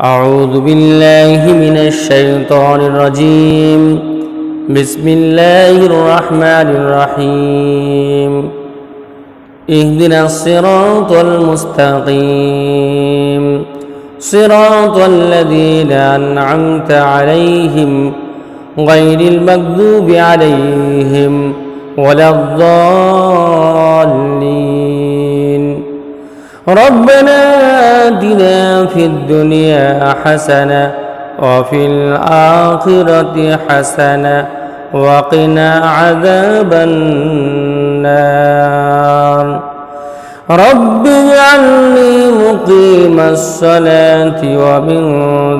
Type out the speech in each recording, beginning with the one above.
أعوذ بالله من الشيطان الرجيم. بسم الله الرحمن الرحيم. اهدنا الصراط المستقيم. صراط الذين أنعمت عليهم غير المكذوب عليهم ولا الضالين. ربنا آتنا في الدنيا حسنة وفي الآخرة حسنة وقنا عذاب النار. رب اجعلني مقيم الصلاة ومن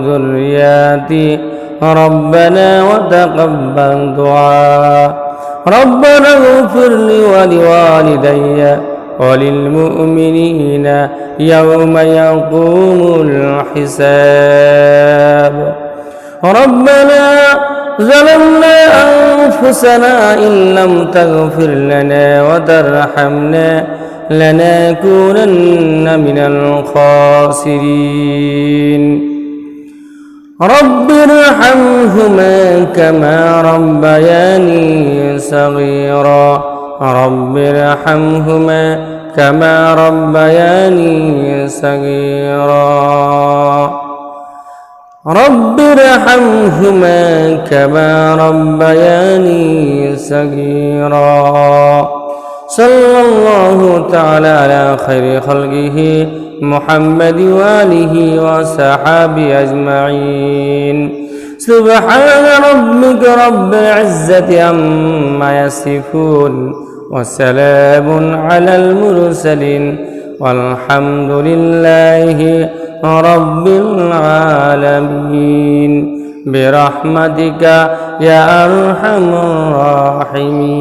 ذرياتي. ربنا وتقبل دعاء. ربنا اغفر لي ولوالدي. وللمؤمنين يوم يقوم الحساب. ربنا ظلمنا أنفسنا إن لم تغفر لنا وترحمنا لنكونن من الخاسرين. رب ارحمهما كما ربياني صغيرا. رب ارحمهما كما ربياني صغيرا. رب ارحمهما كما ربياني صغيرا. صلى الله تعالى على خير خلقه محمد وآله وصحابه أجمعين. سبحان ربك رب العزة عما يصفون. وسلام على المرسلين والحمد لله رب العالمين. برحمتك يا أرحم الراحمين.